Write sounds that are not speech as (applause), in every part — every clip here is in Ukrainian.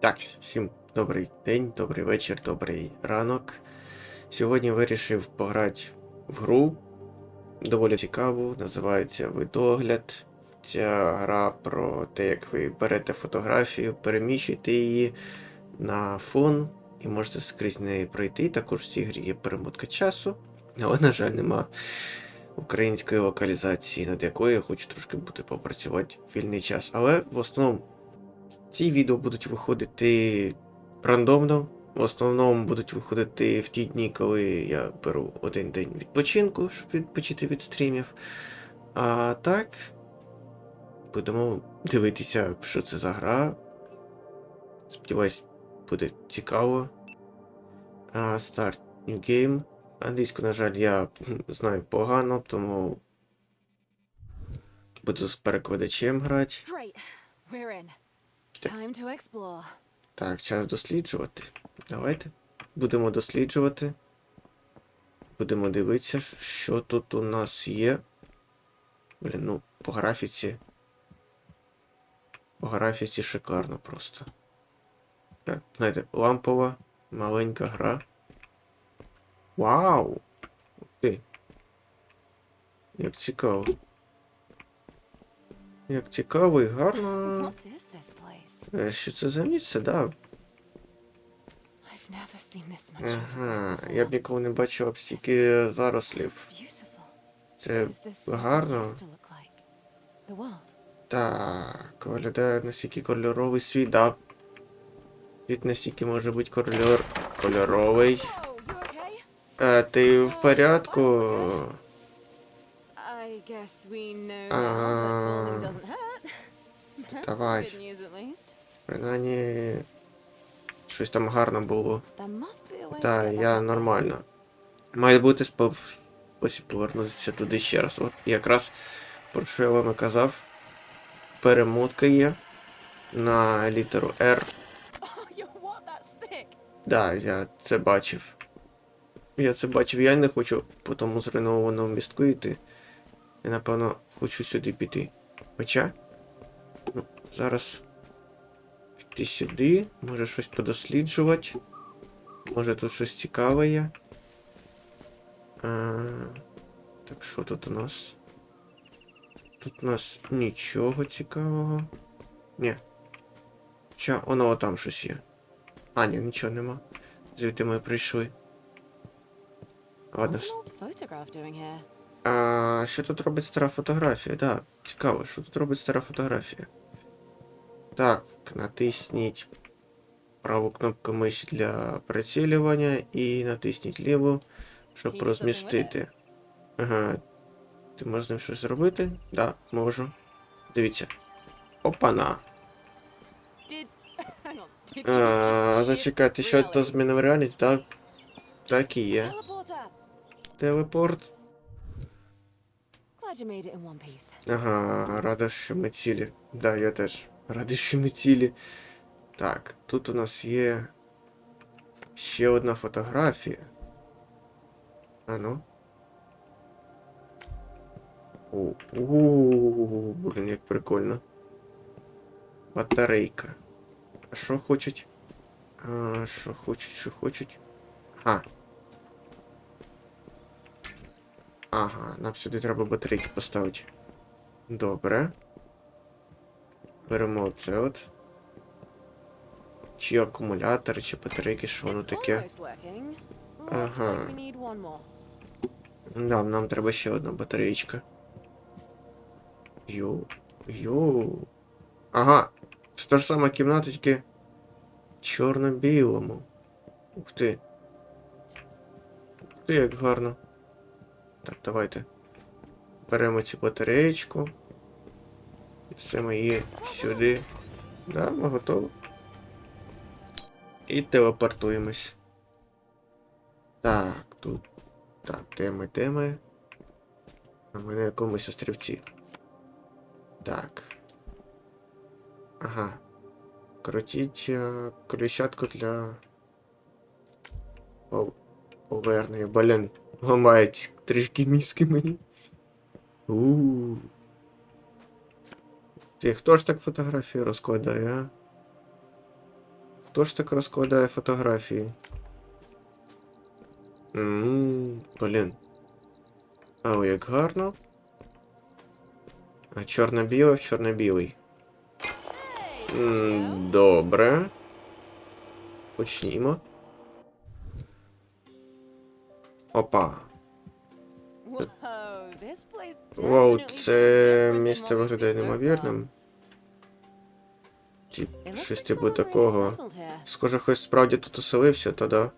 Так, всім добрий день, добрий вечір, добрий ранок. Сьогодні вирішив пограти в гру доволі цікаву, називається Видогляд. Ця гра про те, як ви берете фотографію, переміщуєте її на фон і можете скрізь неї пройти. Також в цій грі є перемотка часу, але, на жаль, нема української локалізації, над якою я хочу трошки буде попрацювати в вільний час. Але в основному ці відео будуть виходити рандомно. В основному будуть виходити в ті дні, коли я беру один день відпочинку, щоб відпочити від стрімів. А так, будемо дивитися, що це за гра. Сподіваюсь, буде цікаво. А, Start New Game. Англійську, на жаль, я знаю погано, тому буду з перекладачем грати. Great. Time to explore. Так, час досліджувати. Давайте. Будемо досліджувати. Будемо дивитися, що тут у нас є. Блін, ну, по графіці. По графіці шикарно просто. Так, знаєте, лампова, маленька гра. Вау! Ух ти. Як цікаво. Як цікаво і гарно. Е, Що це за місце, да? Ага, я б ніколи не бачив стільки зарослів. Це гарно. Так, виглядає настільки кольоровий світ, да. Світ настільки може бути кольор... кольоровий. Okay? Е, ти в порядку? That's (laughs) давай. Принаймні, щось там гарно було. Так, я нормально. Має бути спосіб повернутися туди ще раз. От якраз про що я вам і казав. Перемотка є на літеру R. Oh. (laughs) Да, я це бачив. Я це бачив, я не хочу по тому зруйнованому містку йти. Я напевно хочу сюди піти. Хоча. Ну, зараз піти сюди, може щось подосліджувати. Може тут щось цікаве є. А, так що тут у нас? Тут у нас нічого цікавого. Ні. Хоча воно там щось є. А, ні, нічого нема. Звідти ми прийшли. Ладно. А, що тут робить стара фотографія? Да, цікаво, що тут робить стара фотографія. Так, натисніть праву кнопку миші для прицілювання і натисніть ліву, щоб with розмістити. Ага. Ти можеш з ним щось зробити? Да, можу. Дивіться. Опана. А, зачекайте, що Really? змінив реальність? Так. Так і є. Телепорт. Ага, рада, що ми цілі. Да, я теж радий, що ми цілі. Так, тут у нас є ще одна фотографія. А ну. О, блін, як прикольно. Батарейка. А що хочуть? А, що хочуть, що хочуть? А. Ага, нам сюди треба батарейки поставити. Добре. Беремо оце от. Чи акумулятори, чи батарейки, що воно таке. Ага. Да, нам треба ще одна батареєчка. Йоу. Йоу. Ага. Це та ж сама кімната, тільки чорно-білому. Ух ти. Ух ти, як гарно. Так, давайте. Беремо цю батареєчку. Ми її сюди. Да, ми готові. І телепортуємось. Так, тут. Так, де ми, де ми? А ми на якомусь острівці. Так. Ага. Крутіть е, коліщатку для пов- повернення. Блін, ламають трішки мізки мені. у Ти хто ж так фотографії розкладає, а? Хто ж так розкладає фотографії? Ммм, блін. Але як гарно. А чорно-біле в чорно-білий. Добре. Почнімо. Опа. Вау, це місце виглядає неймовірним. Чи щось типу такого. Схоже, хтось справді тут оселився, то да.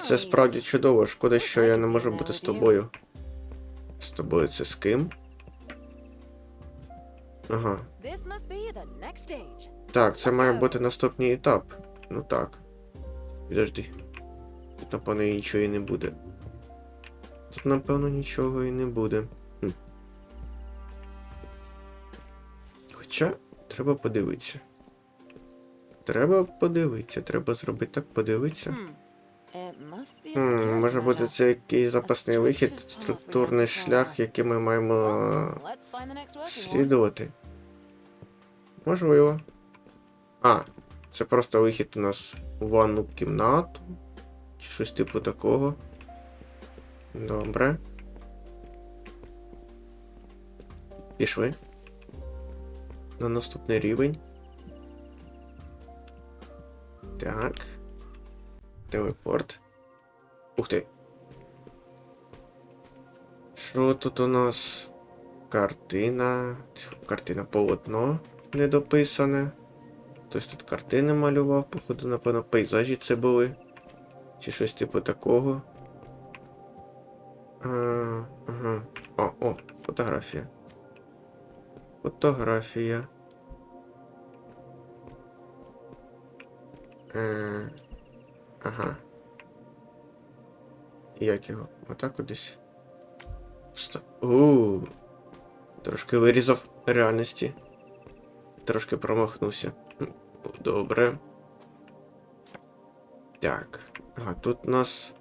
Це справді чудово. Шкода, що я не можу бути з тобою. З тобою це з ким? Ага. Так, це має бути наступний етап. Ну так. Підожди. Тут, напевно, нічого і не буде. Тут, напевно, нічого і не буде. Хм. Хоча, треба подивитися. Треба подивитися, треба зробити так, подивитися. Хм, може бути, це якийсь запасний вихід, структурний шлях, який ми маємо слідувати. Можливо. А, це просто вихід у нас у ванну кімнату. Чи щось типу такого. Добре. Пішли. На наступний рівень. Так. Телепорт. Ух ти. Що тут у нас? Картина. Картина полотно недописане. Хтось тут картини малював, походу, напевно, пейзажі це були. Чи щось типу такого. А, ага. О, о, фотографія. Фотографія. Е, ага. Як його? Отак кудись. Стоп. Ууу. Трошки вирізав реальності. Трошки промахнувся. Добре. Так. Ага, тут у нас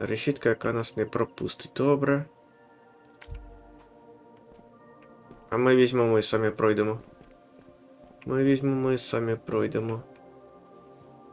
решітка, яка нас не пропустить. Добре. А ми візьмемо і самі пройдемо. Ми візьмемо і самі пройдемо.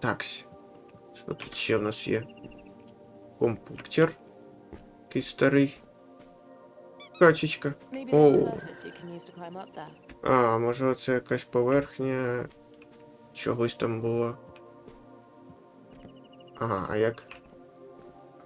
Таксі. Що тут ще в нас є? Компуктер. Якийсь старий. Качечка. There. А, може це якась поверхня чогось там було. Ага, а як?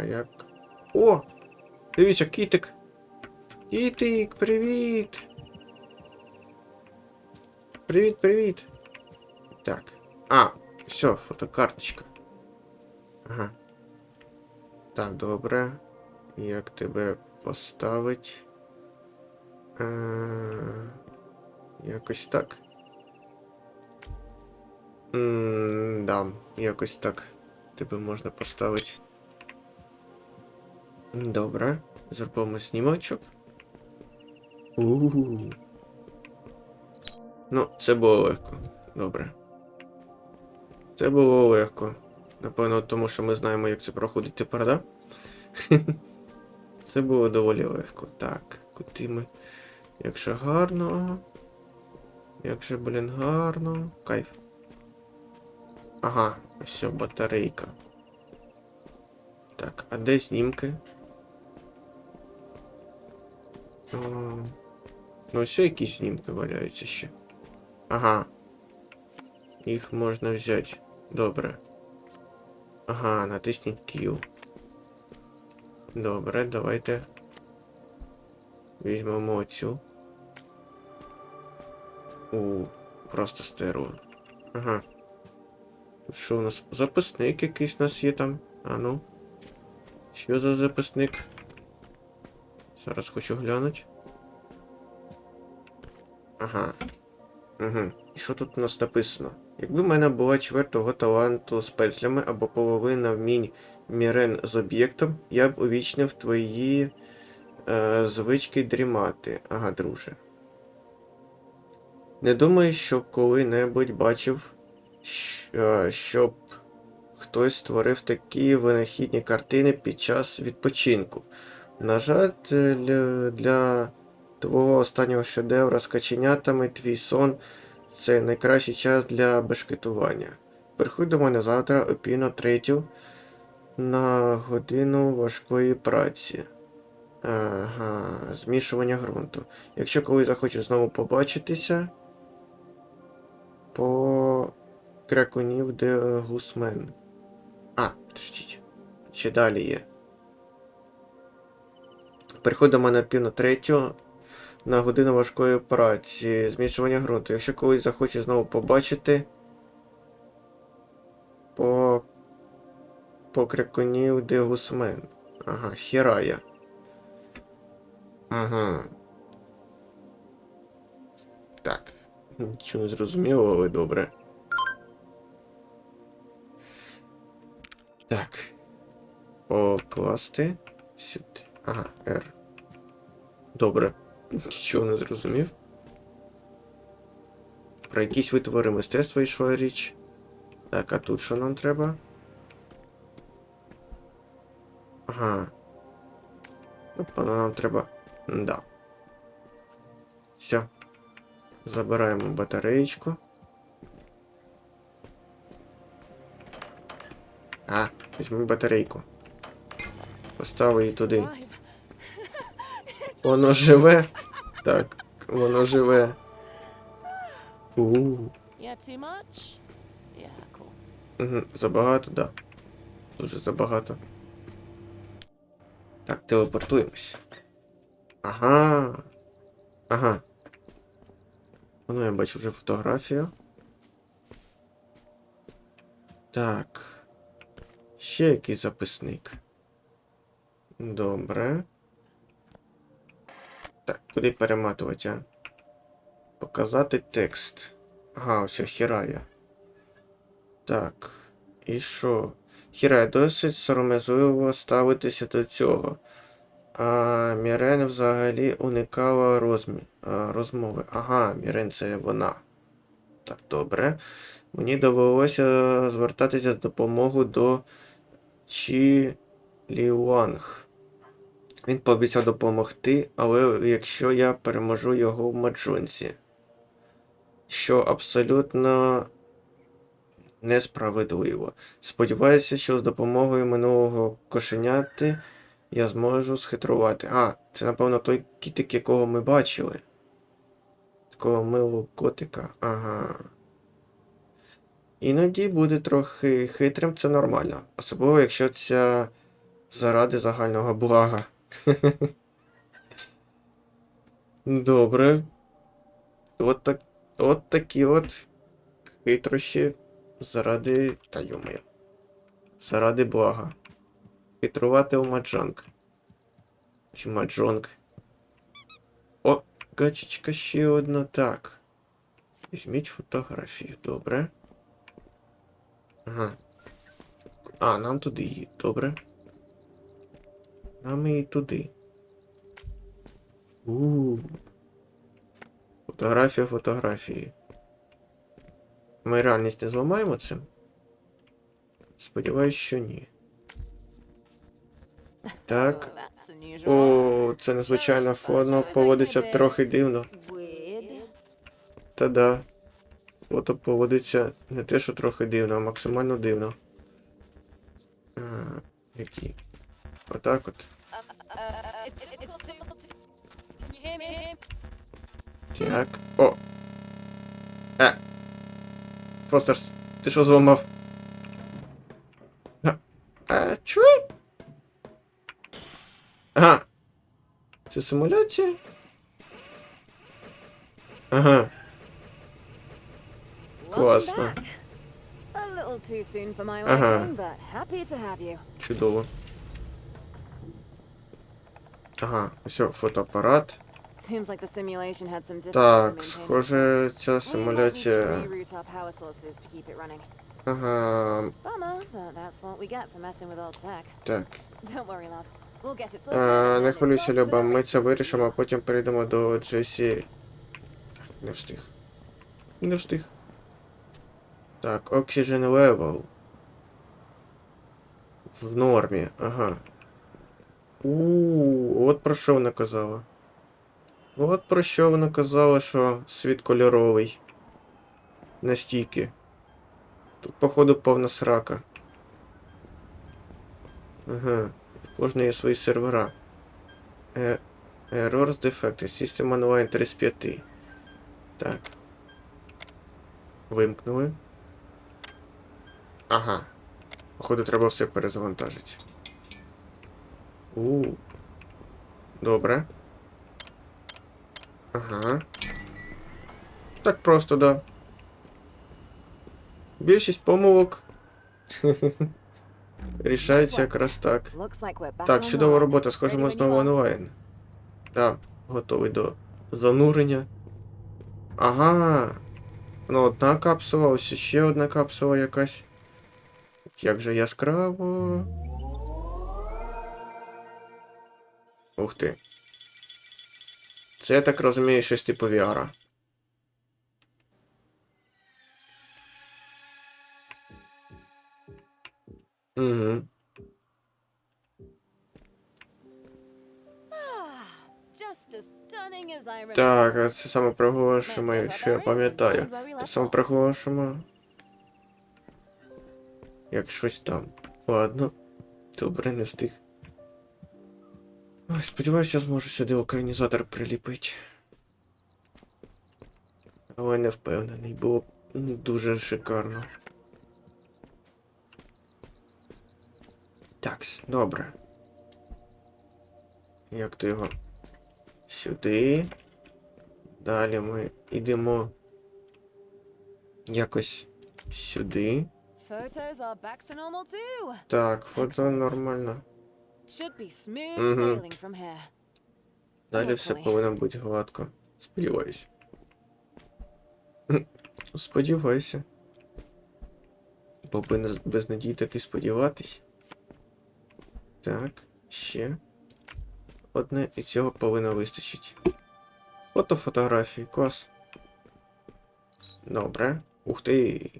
А як? О! Дивіться, кітик! Кітик, привіт! Привіт, привіт! Так. А, все, фотокарточка. Ага. Так, добре. Як тебе поставить? Е, Якось так. М, Да, якось так. Тебе можна поставити. Добре. Зробимо знімочок. У-у-у. Ну, це було легко. Добре. Це було легко. Напевно, тому що ми знаємо, як це проходить тепер, да? Це було доволі легко. Так, куди ми. Якщо гарно. Як же, блін, гарно. Кайф. Ага, все, батарейка. Так, а де знімки? Ну, все якісь знімки валяються ще. Ага. Їх можна взяти. Добре. Ага, натисніть Q. Добре, давайте. Візьмемо оцю. У, просто стеру. Ага. Що у нас? Записник якийсь у нас є там. А ну. Що за записник? Зараз хочу глянути. Ага. Угу. І що тут у нас написано? Якби в мене була чвертого таланту з петлями або половина вмінь мірен з об'єктом, я б увічнив твої е, звички дрімати. Ага, друже. Не думаю, що коли-небудь бачив, е, щоб хтось створив такі винахідні картини під час відпочинку. На жаль, для, твого останнього шедевра з каченятами твій сон це найкращий час для бешкетування. Приходь до мене завтра о пів на третю на годину важкої праці. Ага, змішування ґрунту. Якщо колись захочеш знову побачитися, по кракунів де гусмен. А, подождіть. Ще далі є. До мене пів на третю на годину важкої праці, змішування ґрунту. Якщо колись захочеш знову побачити, по по кракунів де гусмен. Ага, хірая. Ага. Так. Нічого не зрозуміло, але добре. Так. Покласти. Сюди. Ага, R. Добре. Нічого не зрозумів. Про якісь витвори мистецтва йшла річ. Так, а тут що нам треба? Ага. Опа, нам треба. Да. Все. Забираємо батареєчку. А, візьми батарейку. Постав її туди. Воно живе. Так, воно живе. Угу. Забагато, да. Дуже забагато. Так, телепортуємось. Ага. Ага. Воно я бачу вже фотографію. Так. Ще якийсь записник. Добре. Так, куди перематувати, а? Показати текст. Ага, ось хірая. Так. І що? Хірая досить сором'язливо ставитися до цього. А Мірен взагалі уникала розмі... розмови. Ага, Мірен це вона. Так, добре. Мені довелося звертатися з допомогою до Чі Ліуанг. Він пообіцяв допомогти, але якщо я переможу його в Маджонсі, що абсолютно несправедливо. Сподіваюся, що з допомогою минулого кошеняти я зможу схитрувати. А, це, напевно, той кітик, якого ми бачили. Такого милого котика. Ага. Іноді буде трохи хитрим, це нормально. Особливо, якщо це заради загального блага. (laughs) Добре. От, так, от такі от хитрощі заради. Та йомаю. Заради блага. Хитрувати у маджанг. Чи маджонг. О, гачечка ще одна. Так. Візьміть фотографію, добре. Ага. А, нам туди її, добре. Нам і туди. у Фотографія фотографії. Ми реальність не зламаємо цим? Сподіваюсь, що ні. Так. О, це незвичайно фоно поводиться трохи дивно. Та да. Фото поводиться не те, що трохи дивно, а максимально дивно. А, які? Отак от. Uh, it's, it's, it's, it's, Can you hear me? Так. О! Е! Фостерс, ти що зламав? А, а чуй? Ага. Це симуляція? Ага, Welcome класно. back. A Ага, ось фотоапарат. Так, схоже, ця симуляція. Ага, так. А, не хвилюйся, Люба, ми це вирішимо, а потім перейдемо до Джесі. Не встиг. Не встиг. Так, Oxygen Level. В нормі, ага. У, от про що вона казала. От про що вона казала, що світ кольоровий. настійки. Тут, походу, повна срака. Ага. В є свої сервера. Е, errors defected. System Online 3 з 5. Так. Вимкнули. Ага. Походу, треба все перезавантажити. У. Добре. Ага. Так просто, да. Більшість помилок. (laughs) Рішається якраз так. Так, чудова робота, схоже, ми знову онлайн. Так, готовий до занурення. Ага. Ну, одна капсула, ось ще одна капсула якась. Як же яскраво. Ух ти. Це я так розумію, щось типу VR. Угу. Так, це саме приголошимо, якщо я пам'ятаю. off. приголошимо. Як щось там. Ладно. Добре, не встиг. Ой, сподіваюся, я зможу сюди екранізатор приліпити. Але не впевнений, було б дуже шикарно. Такс, добре. Як то його? Сюди. Далі ми йдемо якось сюди. Так, фото нормально. Should be smooth Мгм. sailing from here. Далі все повинно бути гладко. Сподіваюсь. (laughs) Сподівайся. Бо без надій таки сподіватись. Так, ще. Одне і цього повинно вистачить. Фото фотографії, клас. Добре. Ух ти.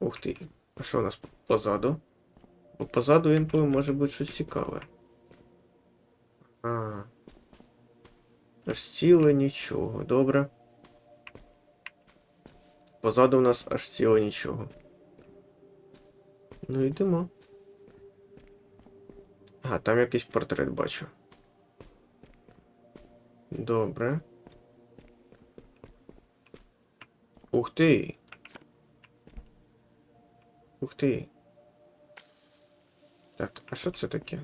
Ух ти. А що у нас позаду? Бо позаду інколи може бути щось цікаве. А. Аж ціле нічого, добре. Позаду у нас аж ціле нічого. Ну йдемо. Ага, там якийсь портрет бачу. Добре. Ух ти. Ух ти. Так, а що це таке?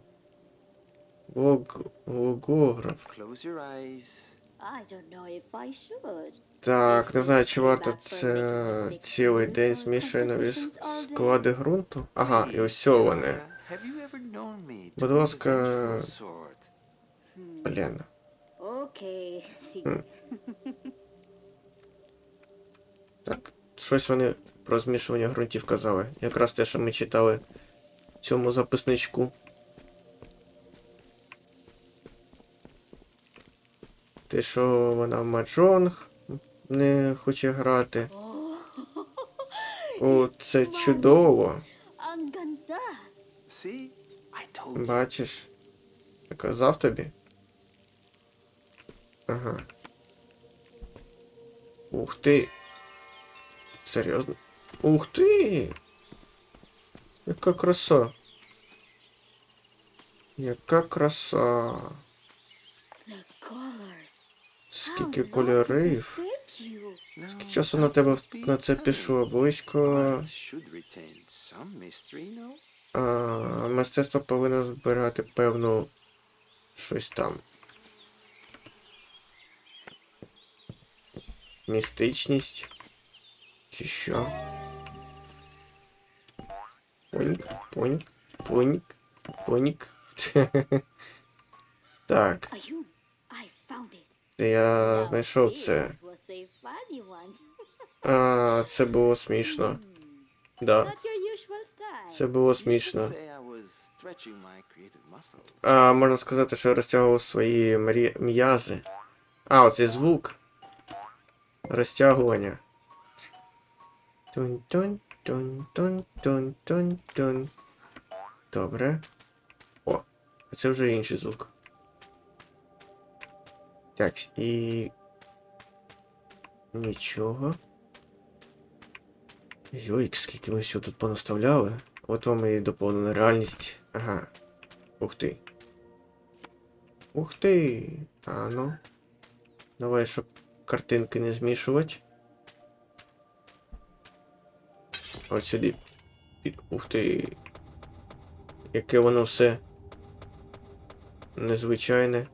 Лог... Логограф. Так, не знаю, чи варто це цілий день змішує нові склади ґрунту. Ага, і ось вони. Будь ласка. Блін. Okay. (laughs) Так, щось вони про змішування ґрунтів казали. Якраз те, що ми читали цьому записничку. Те, що вона в маджонг не хоче грати. О, це чудово. Бачиш? Я казав тобі. Ага. Ух ти. Серйозно? Ух ти! Яка краса. Яка краса. Скільки кольорів. Скільки часу на тебе на це пішло? Близько. А, мистецтво повинно збирати певну щось там. Містичність. Чи що? Понік, понік, понік, понік. (laughs) Так, я знайшов це. А, це було смішно. Да, це було смішно. А, можна сказати, що я розтягував свої м'язи. А, оцей звук. Розтягування. Тун-тун, тун. Добре. О, це вже інший звук. Так, і. Нічого. Йойк, скільки ми всього тут понаставляли. От вам і доповнена реальність. Ага. Ух ти. Ух ти. А ну. Давай, щоб картинки не змішувати. От сюди. Під... Ух ти. Яке воно все незвичайне.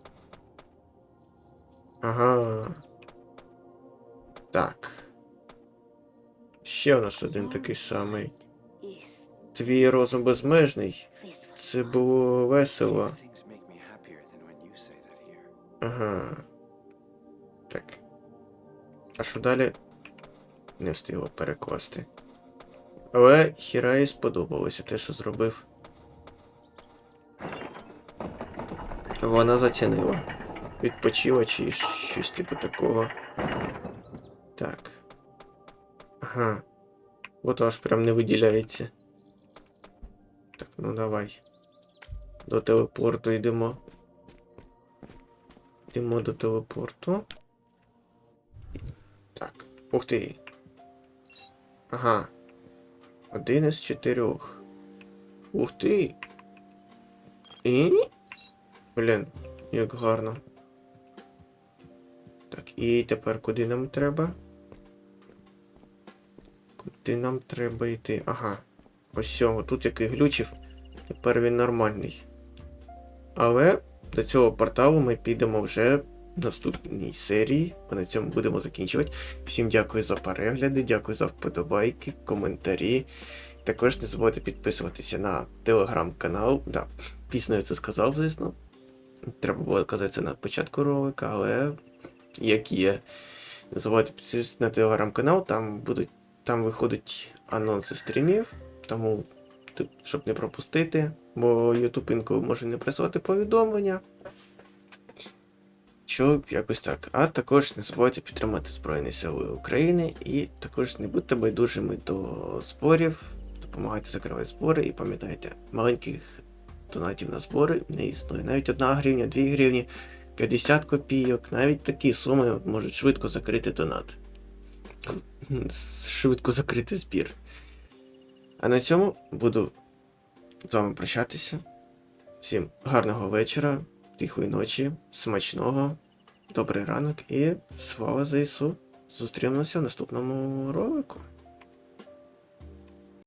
Ага. Так. Ще у нас один такий самий. Твій розум безмежний. Це було весело. Ага. Так. А що далі? Не встигло перекласти. Але Хіраї сподобалося те, що зробив. Вона зацінила. Відпочила чи щось типу такого. Так. Ага. От аж прям не виділяється. Так, ну давай. До телепорту йдемо. Йдемо до телепорту. Так. Ух ти. Ага. Один із чотирьох. Ух ти. І. Блін, як гарно. Так, і тепер куди нам треба? Куди нам треба йти? Ага. Ось цього. Тут який глючив. Тепер він нормальний. Але до цього порталу ми підемо вже наступній серії. А на цьому будемо закінчувати. Всім дякую за перегляди, дякую за вподобайки, коментарі. Також не забувайте підписуватися на телеграм-канал. Да, пізно я це сказав, звісно. Треба було казати це на початку ролика, але як є. Не забувайте підписатися на телеграм-канал, там будуть, там виходять анонси стрімів, тому щоб не пропустити, бо YouTube інколи може не присилати повідомлення. Що якось так. А також не забувайте підтримати Збройні Сили України і також не будьте байдужими до зборів, допомагайте закривати збори і пам'ятайте, маленьких донатів на збори не існує. Навіть 1 гривня, 2 гривні, 50 копійок, навіть такі суми можуть швидко закрити донат. Швидко закрити збір. А на цьому буду з вами прощатися. Всім гарного вечора, тихої ночі, смачного, добрий ранок і слава ЗСУ. Зустрінемося в наступному ролику.